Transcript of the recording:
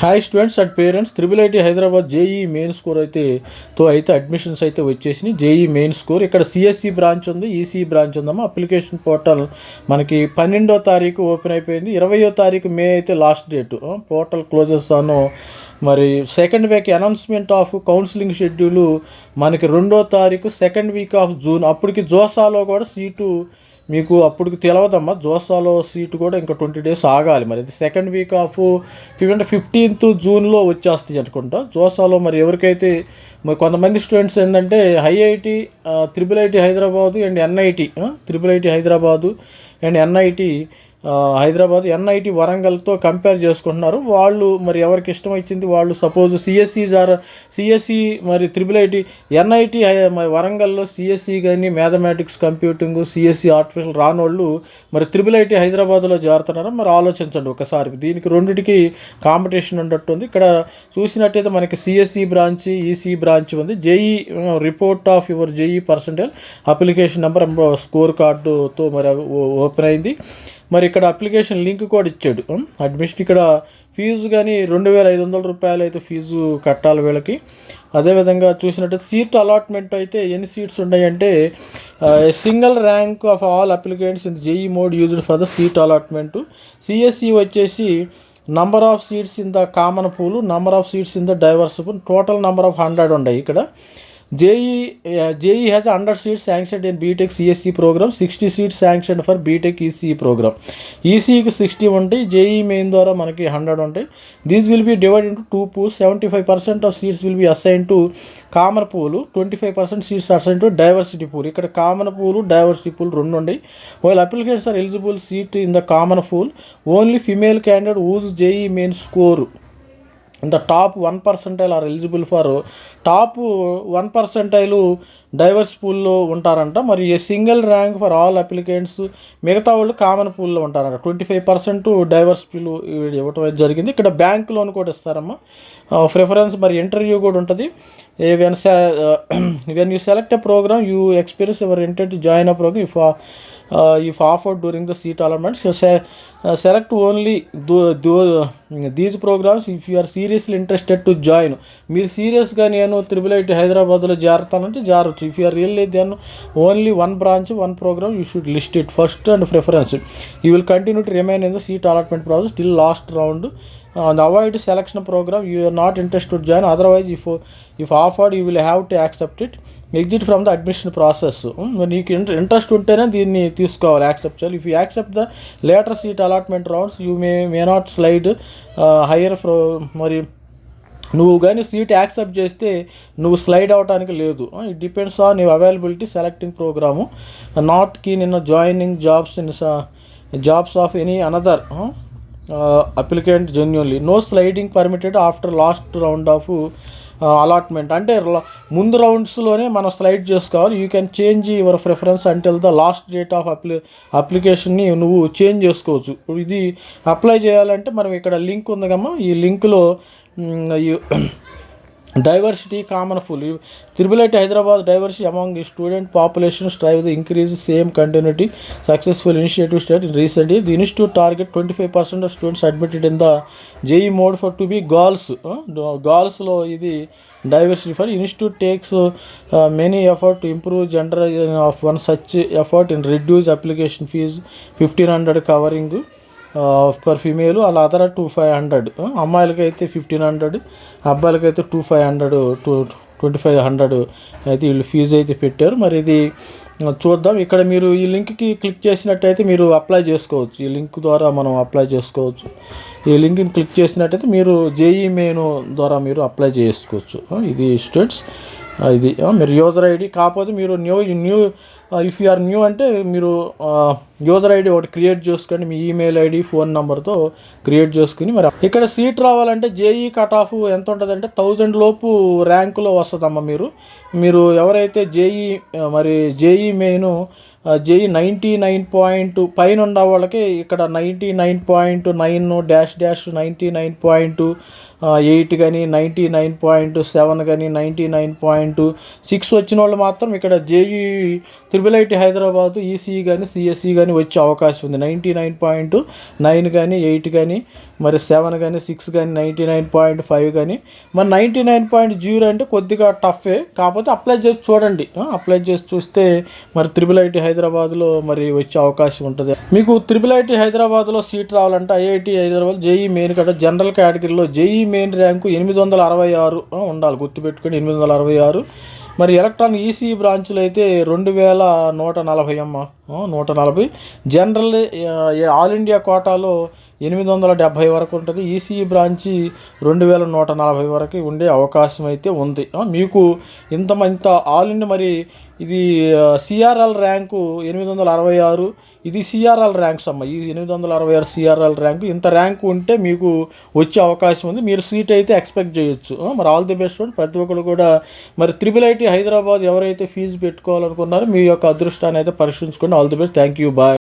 Hi students and parents triple IT Hyderabad JEE main score అయితే తో అయితే admissions అయితే వచ్చేసినాయి జేఈ మెయిన్ స్కోర్ ఇక్కడ సిఎస్సి బ్రాంచ్ e ఉంది ఈసీ e బ్రాంచ్ e ఉందమ్మా అప్లికేషన్ పోర్టల్ మనకి పన్నెండో తారీఖు ఓపెన్ అయిపోయింది ఇరవయో తారీఖు మే అయితే లాస్ట్ డేట్ పోర్టల్ క్లోజ్ చేస్తాను మరి second week announcement of counselling schedule మనకి రెండో తారీఖు సెకండ్ వీక్ ఆఫ్ జూన్ అప్పటికి జోసాలో కూడా సీటు మీకు అప్పుడు తెలవదమ్మా జోసాలో సీటు కూడా ఇంకా ట్వంటీ డేస్ ఆగాలి మరి అది second week of fifty fifteenth జూన్లో వచ్చేస్తాయి అనుకుంటా జోసాలో మరి ఎవరికైతే మరి కొంతమంది స్టూడెంట్స్ ఏంటంటే హైఐటి triple IT Hyderabad and NIT triple IT Hyderabad and NIT Hyderabad NIT వరంగల్తో compare చేసుకుంటున్నారు వాళ్ళు మరి ఎవరికి ఇష్టం ఇచ్చింది వాళ్ళు సపోజ్ సిఎస్సి e జార సిఎస్సి e మరి త్రిబుల్ ఐటి ఎన్ఐటి మరి వరంగల్లో సిఎస్ఈ కానీ మ్యాథమెటిక్స్ కంప్యూటింగ్ సిఎస్ఈ ఆర్టిఫిషియల్ రానోళ్ళు మరి త్రిబుల్ ఐటి హైదరాబాద్లో జారుతున్నారు మరి ఆలోచించండి ఒకసారి దీనికి రెండింటికి కాంపిటీషన్ ఉంది ఇక్కడ చూసినట్టయితే మనకి సిఎస్ఈ బ్రాంచ్ ఈసీ బ్రాంచ్ ఉంది JEE report of your JEE percentage application number score కార్డుతో మరి ఓపెన్ అయింది మరి ఇక్కడ అప్లికేషన్ లింక్ కూడా ఇచ్చాడు అడ్మిషన్ ఇక్కడ ఫీజు కానీ రెండు వేల ఐదు వందల రూపాయలు అయితే ఫీజు కట్టాలి వీళ్ళకి అదేవిధంగా చూసినట్టయితే సీట్ అలాట్మెంట్ అయితే ఎన్ని సీట్స్ ఉన్నాయంటే single rank of all applications in JEE mode used for the seat allotment CSE వచ్చేసి number of seats in the common pool number of seats in the diverse pool total number of hundred ఉన్నాయి ఇక్కడ JEE e, uh, JE has 100 seats sanctioned in BTEC CSE program, 60 seats sanctioned for BTEC ECE program. Sixty ఉంటాయి JEE main ద్వారా మనకి hundred ఉంటాయి these will be divide into two pools seventy five percent of seats will be assign to common pool twenty five percent seats assign to diversity pool ఇక్కడ common pool diversity pool రెండు ఉన్నాయి while applications are eligible seat in the common pool only female candidate whose JEE main score the top one percentile are eligible for top one percentile diverse పూల్లో ఉంటారంట మరి a single rank for all applicants మిగతా వాళ్ళు common పూల్లో ఉంటారంట twenty five percent diverse pool ఇవ్వటం అయితే జరిగింది ఇక్కడ బ్యాంక్ లోన్ కూడా ఇస్తారమ్మా ప్రిఫరెన్స్ మరి ఇంటర్వ్యూ కూడా ఉంటుంది when when you select a program you experience ever intent join a program if if of during the the allotment. So se uh, select only do, do, these programs if you are seriously interested to మీరు సీరియస్గా నేను triple IT హైదరాబాద్లో జారుతానంటే జారచ్చు if you're really then only one branch one program you should list it first and preference you will continue to remain in the seat allotment process till last round and avoid selection program you are not interest to join otherwise if if offered you will have to accept it exit from the admission process నీకు interest ఉంటేనే దీన్ని తీసుకోవాలి accept చేయాలి if you accept the later seat allotment rounds you may may not slide higher ఫ్రో మరి నువ్వు కానీ seat accept చేస్తే నువ్వు స్లైడ్ అవడానికి లేదు it depends on your availability selecting program not keen in joining jobs in jobs of any another applicant genuinely no sliding permitted after last round of allotment అంటే ముందు రౌండ్స్లోనే మనం స్లైడ్ చేసుకోవాలి you can change your preference అంటే the last date of appli అప్లికేషన్ని నువ్వు change చేసుకోవచ్చు ఇది apply చేయాలంటే మనం ఇక్కడ లింక్ ఉంది కమ్మా ఈ లింక్లో Diversity common fully. Tribulate Hyderabad diversity among the student population strive to increase same continuity. Successful initiative state in recent years. The institute target 25% of students admitted in the JE mode for to be girls. Uh, girls low the diversity for institute takes uh, uh, many effort to improve gender of one such effort in reduce application fees 1,500 covering. Per female వాళ్ళ అదర two five hundred అమ్మాయిలకైతే fifteen hundred అబ్బాయిలకైతే two five hundred two twenty five hundred అయితే వీళ్ళు fee అయితే పెట్టారు మరి ఇది చూద్దాం ఇక్కడ మీరు ఈ లింక్కి క్లిక్ చేసినట్టయితే మీరు అప్లై చేసుకోవచ్చు ఈ లింక్ ద్వారా మనం అప్లై చేసుకోవచ్చు ఈ లింక్ని క్లిక్ చేసినట్టయితే మీరు జేఈ మెయిన్ e ద్వారా మీరు అప్లై చేసుకోవచ్చు ఇది స్టూడెంట్స్ ఇది మీరు యూజర్ ఐడి కాకపోతే మీరు new new if you are new అంటే మీరు యూజర్ ఐడి ఒకటి క్రియేట్ చేసుకొని మీ ఈమెయిల్ ఐడి ఫోన్ నెంబర్తో క్రియేట్ చేసుకుని మరి ఇక్కడ సీట్ రావాలంటే జేఈ కట్ ఆఫ్ ఎంత ఉంటుంది అంటే థౌజండ్ లోపు ర్యాంకులో వస్తుందమ్మా మీరు మీరు ఎవరైతే జేఈ e, మరి JEE main JEE ninety nine point పైన ఉన్న వాళ్ళకి ఇక్కడ ninety nine point nine dash dash ninety nine point eight కానీ నైంటీ నైన్ పాయింట్ సెవెన్ కానీ నైంటీ నైన్ పాయింట్ సిక్స్ వచ్చిన వాళ్ళు మాత్రం ఇక్కడ JEE triple IT Hyderabad ECE కానీ సిఎస్ఈ కానీ వచ్చే అవకాశం ఉంది నైంటీ నైన్ పాయింట్ నైన్ కానీ ఎయిట్ కానీ మరి సెవెన్ కానీ సిక్స్ కానీ నైంటీ నైన్ పాయింట్ ఫైవ్ కానీ మరి నైంటీ నైన్ పాయింట్ జీరో అంటే కొద్దిగా టఫే కాకపోతే అప్లై చేసి చూడండి అప్లై చేసి చూస్తే మరి త్రిబుల్ ఐటీ హైదరాబాద్లో మరి వచ్చే అవకాశం ఉంటుంది మీకు త్రిబుల్ ఐటీ హైదరాబాద్లో సీట్ రావాలంటే ఐఐటి హైదరాబాద్ జేఈ మెయిన్ కదా జనరల్ కేటగిరీలో జేఈ మెయిన్ ర్యాంకు ఎనిమిది వందల అరవై ఆరు ఉండాలి గుర్తుపెట్టుకొని ఎనిమిది వందల అరవై ఆరు మరి ఎలక్ట్రాన్ ఈసీ బ్రాంచ్లో అయితే రెండు వేల నూట నలభై అమ్మ నూట నలభై జనరల్ ఆల్ ఇండియా కోటాలో ఎనిమిది వందల డెబ్భై వరకు ఉంటుంది ఈసీఈ బ్రాంచి రెండు వేల నూట నలభై వరకు ఉండే అవకాశం అయితే ఉంది మీకు ఇంత ఇంత ఆల్ ఇన్ మరి ఇది సిఆర్ఎల్ ర్యాంకు ఎనిమిది వందల అరవై ఆరు ఇది సిఆర్ఎల్ ర్యాంక్స్ అమ్మ ఈ ఎనిమిది వందల అరవై ఆరు సిఆర్ఎల్ ర్యాంకు ఇంత ర్యాంకు ఉంటే మీకు వచ్చే అవకాశం ఉంది మీరు సీట్ అయితే ఎక్స్పెక్ట్ చేయొచ్చు మరి ఆల్ ది బెస్ట్ అండ్ ప్రతి ఒక్కరు కూడా మరి త్రిబుల్ ఐటీ హైదరాబాద్ ఎవరైతే ఫీజు పెట్టుకోవాలనుకున్నారో మీ యొక్క అదృష్టాన్ని అయితే పరిశీలించుకోండి all the best thank you bye